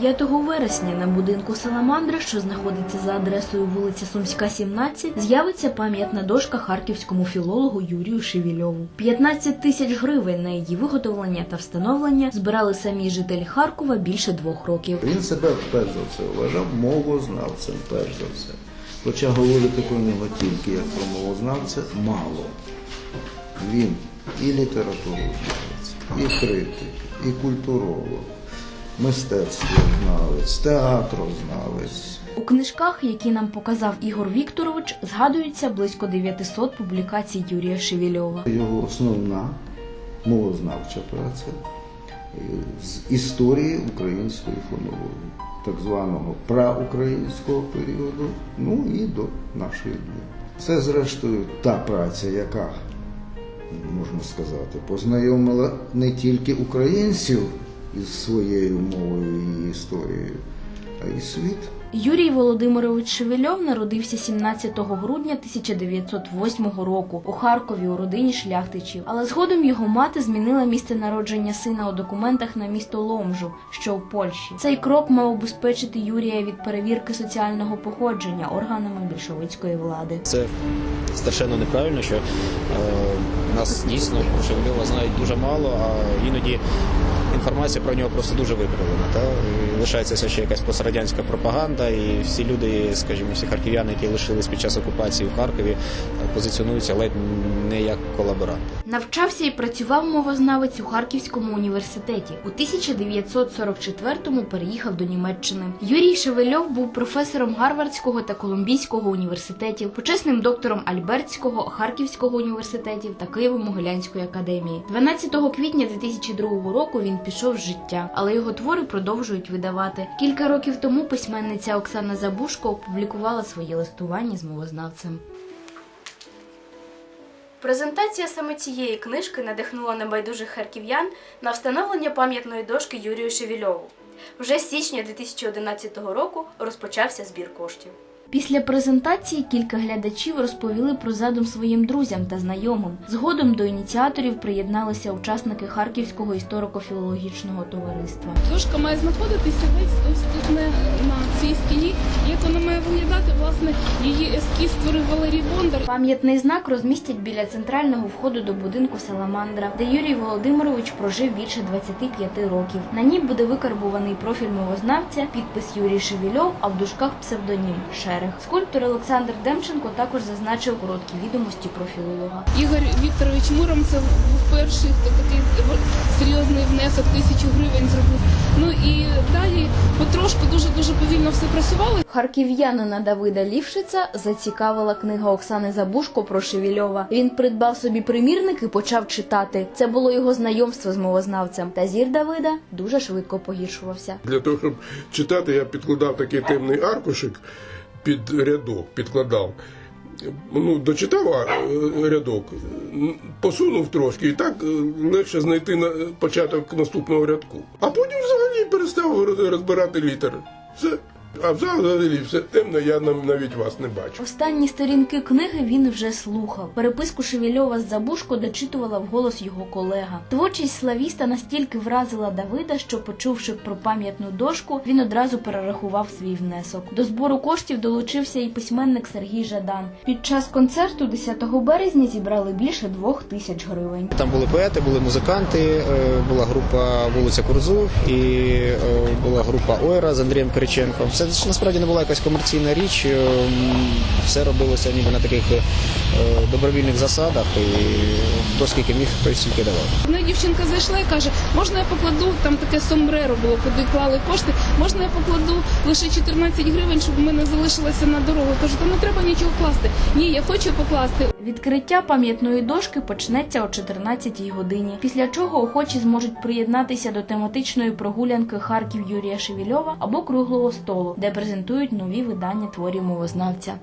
5 вересня на будинку Саламандра, що знаходиться за адресою вулиця Сумська, 17, з'явиться пам'ятна дошка харківському філологу Юрію Шевільову. 15 тисяч гривень на її виготовлення та встановлення збирали самі жителі Харкова більше двох років. Він себе перш за все вважав мовознавцем, перш за все. Хоча говорити про нього тільки як про мовознавця мало. Він і літературознавець, і критик, і культуролог, мистецтвознавець, театрознавець. У книжках, які нам показав Ігор Вікторович, згадується близько 900 публікацій Юрія Шевільова. Його основна мовознавча праця е, з історії української фонології, так званого праукраїнського періоду, ну і до нашої дні. Це, зрештою, та праця, яка, можна сказати, познайомила не тільки українців із своєю мовою і історією, а й світ. Юрій Володимирович Шевельов народився 17 грудня 1908 року у Харкові у родині шляхтичів. Але згодом його мати змінила місце народження сина у документах на місто Ломжу, що в Польщі. Цей крок мав убезпечити Юрія від перевірки соціального походження органами більшовицької влади. Це страшенно неправильно, що е, нас дійсно Шевельова знають дуже мало, а іноді інформація про нього просто дуже викривлена. Та? Лишається все ще якась пострадянська пропаганда, і всі люди, скажімо, всі харків'яни, які лишились під час окупації в Харкові, позиціонуються ледь не як колаборанти. Навчався і працював мовознавець у Харківському університеті. У 1944-му переїхав до Німеччини. Юрій Шевельов був професором Гарвардського та Колумбійського університетів, почесним доктором Альбертського, Харківського університетів та Києво-Могилянської академії. 12 квітня 2002 року він пішов з життя, але його твори продовжують видавати. Кілька років тому письменниця Оксана Забушко опублікувала свої листування з мовознавцем. Презентація саме цієї книжки надихнула небайдужих харків'ян на встановлення пам'ятної дошки Юрію Шевільову. Вже з січня 2011 року розпочався збір коштів. Після презентації кілька глядачів розповіли про задум своїм друзям та знайомим. Згодом до ініціаторів приєдналися учасники Харківського історико-філологічного товариства. Дошка має знаходитися десь ось тут не на цій стіні. Як вона має виглядати, власне, її ескіз створив Валерій Бондар. Пам'ятний знак розмістять біля центрального входу до будинку Саламандра, де Юрій Володимирович прожив більше 25 років. На ній буде викарбуваний профіль мовознавця, підпис Юрій Шевільов, а в дужках псевдонім Шерех. Скульптор Олександр Демченко також зазначив короткі відомості про філолога. Ігор Вікторович Муромцев був перший, хто такий серйозний внесок тисячу гривень зробив. Ну і далі потрошку дуже дуже повільно все працювало. Харків'янина Давида Лівшица зацікавила книга Оксани Забушко про Шевільова. Він придбав собі примірник і почав читати. Це було його знайомство з мовознавцем. Та зір Давида дуже швидко погіршувався. Для того, щоб читати, я підкладав такий темний аркушик під рядок, підкладав. Ну, дочитав е, рядок, посунув трошки і так е, легше знайти на початок наступного рядку. А потім взагалі перестав розбирати літери. Все. А взагалі все темно, я нам навіть вас не бачу. Останні сторінки книги він вже слухав. Переписку Шевільова з Забушко дочитувала вголос його колега. Творчість славіста настільки вразила Давида, що, почувши про пам'ятну дошку, він одразу перерахував свій внесок. До збору коштів долучився і письменник Сергій Жадан. Під час концерту 10 березня зібрали більше двох тисяч гривень. Там були поети, були музиканти, е, була група вулиця Курзу і е, була група Ойра з Андрієм Кириченком. Це ж насправді не була якась комерційна річ. е, Все робилося ніби на таких е, добровільних засадах, і хто скільки міг, той стільки давав. Одна дівчинка зайшла і каже, можна я покладу, там таке сомбреро було, куди клали кошти, можна я покладу лише 14 гривень, щоб в мене залишилося на дорогу. Кажу, то не треба нічого класти. Ні, я хочу покласти. Відкриття пам'ятної дошки почнеться о 14 годині, після чого охочі зможуть приєднатися до тематичної прогулянки Харків Юрія Шевільова або круглого столу, де презентують нові видання творів мовознавця.